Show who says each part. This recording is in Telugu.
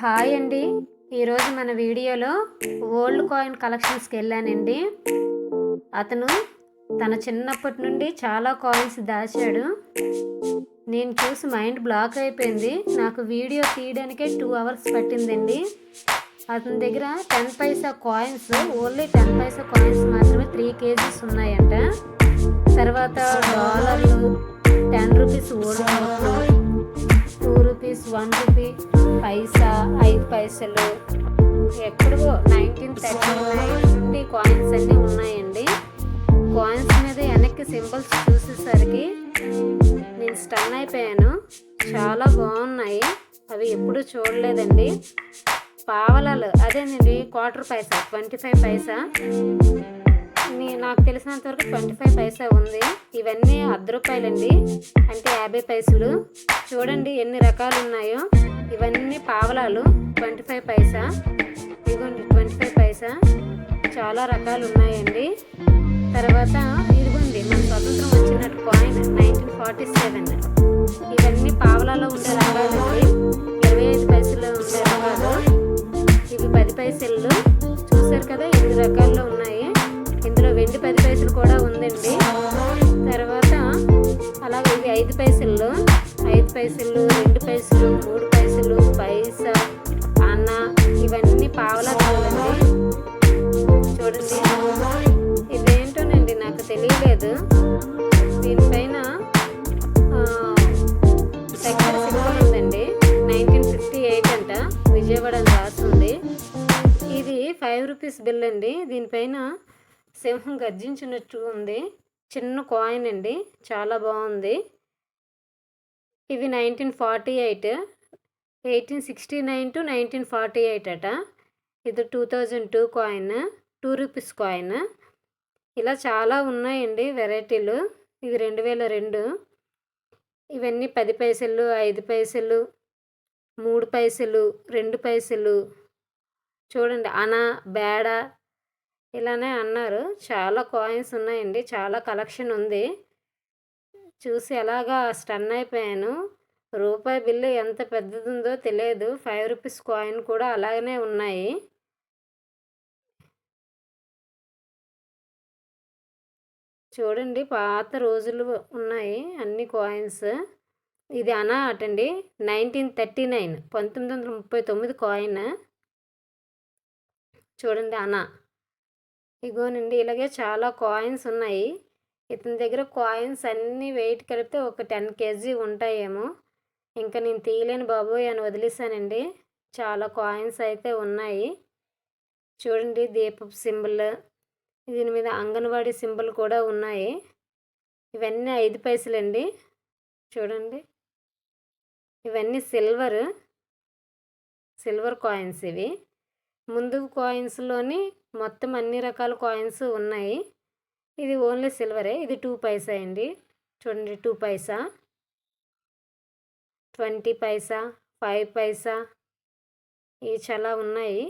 Speaker 1: హాయ్ అండి. ఈరోజు మన వీడియోలో ఓల్డ్ కాయిన్ కలెక్షన్స్కి వెళ్ళానండి. అతను తన చిన్నప్పటి నుండి చాలా కాయిన్స్ దాచాడు. నేను చూసి మైండ్ బ్లాక్ అయిపోయింది. నాకు వీడియో తీయడానికే టూ అవర్స్ పట్టిందండి. అతని దగ్గర ten paisa coins only ten paisa coins మాత్రమే త్రీ కేజీస్ ఉన్నాయంట. తర్వాత డాలర్లు ten rupees old two rupees one rupee paisa ఐదు పైసలు ఎక్కడో నైన్టీన్ థర్టీ నైన్ కాయిన్స్ అన్నీ ఉన్నాయండి. కాయిన్స్ మీద వెనక్కి సింబల్స్ చూసేసరికి నేను స్టన్ అయిపోయాను. చాలా బాగున్నాయి. అవి ఎప్పుడు చూడలేదండి. పావలాలు అదేనండి quarter paisa twenty five paisa. మీ నాకు తెలిసినంత వరకు ట్వంటీ ఫైవ్ పైసా ఉంది. ఇవన్నీ అర్ధ రూపాయలండి. అంటే యాభై పైసలు. చూడండి ఎన్ని రకాలు ఉన్నాయో. ఇవన్నీ పావలాలు. ట్వంటీ ఫైవ్ పైసా. ఇదిగోండి ట్వంటీ ఫైవ్ పైసా. చాలా రకాలు ఉన్నాయండి తర్వాత ఇదిగోండి మన స్వతంత్రం వచ్చినట్టు కాయిన్ నైన్టీన్ ఫార్టీ సెవెన్ ఇవన్నీ పావలాలో ఉండే రకాలండి ఇరవై ఐదు పైసలు ఉండే రకాలు. ఇవి పది పైసలు. చూసారు కదా ఎనిమిది రకాల్లో ఉన్నాయి. ఇందులో వెండి పది పైసలు కూడా ఉందండి. తర్వాత అలాగే ఇవి ఐదు పైసల్లో పైసలు రెండు పైసలు మూడు పైసలు పైసా అన్న ఇవన్నీ పావలా చూడండి చూడండి. ఇదేంటోనండి నాకు తెలియలేదు. దీనిపైన ఆ, సింబల్ ఉందండి. నైన్టీన్ ఫిఫ్టీ ఎయిట్ అంట. విజయవాడ అని రాస్తుంది ఇది ఫైవ్ రూపీస్ బిల్ అండి. దీనిపైన సింహం గర్జించినట్టు ఉంది. చిన్న కాయిన్ అండి. చాలా బాగుంది. ఇవి nineteen forty eight eighteen sixty nine to nineteen forty eight అట. ఇది two thousand two coin two rupees coin. ఇలా చాలా ఉన్నాయండి వెరైటీలు. ఇది రెండు వేల రెండు. ఇవన్నీ పది పైసలు ఐదు పైసలు మూడు పైసలు రెండు పైసలు. చూడండి అనా బేడ ఇలానే అన్నారు. చాలా కాయిన్స్ ఉన్నాయండి. చాలా కలెక్షన్ ఉంది. చూసి అలాగా స్టన్ అయిపోయాను. రూపాయి బిల్లు ఎంత పెద్దదిందో తెలియదు. ఫైవ్ రూపీస్ కాయిన్ కూడా అలాగనే ఉన్నాయి. చూడండి పాత రోజులు ఉన్నాయి అన్ని కాయిన్స్. ఇది అనా అటండి నైన్టీన్ థర్టీ నైన్. పంతొమ్మిది వందల ముప్పై తొమ్మిది కాయిన్. చూడండి అనా. ఇగోనండి ఇలాగే చాలా కాయిన్స్ ఉన్నాయి. ఇతని దగ్గర కాయిన్స్ అన్నీ వెయిట్ కలిపితే ఒక టెన్ కేజీ ఉంటాయేమో. ఇంకా నేను తీయలేను బాబోయ్ అని వదిలేసానండి చాలా కాయిన్స్ అయితే ఉన్నాయి. చూడండి దీపపు సింబల్. దీని మీద అంగన్వాడీ సింబల్ కూడా ఉన్నాయి. ఇవన్నీ ఐదు పైసలండి. చూడండి. ఇవన్నీ సిల్వర్. సిల్వర్ కాయిన్స్ ఇవి. ముందు కాయిన్స్లోని మొత్తం అన్ని రకాల కాయిన్స్ ఉన్నాయి. ఇది ఓన్లీ సిల్వరే ఇది టూ పైసా అండి. చూడండి two paisa. Twenty paisa five paisa. ఇవి చాలా ఉన్నాయి.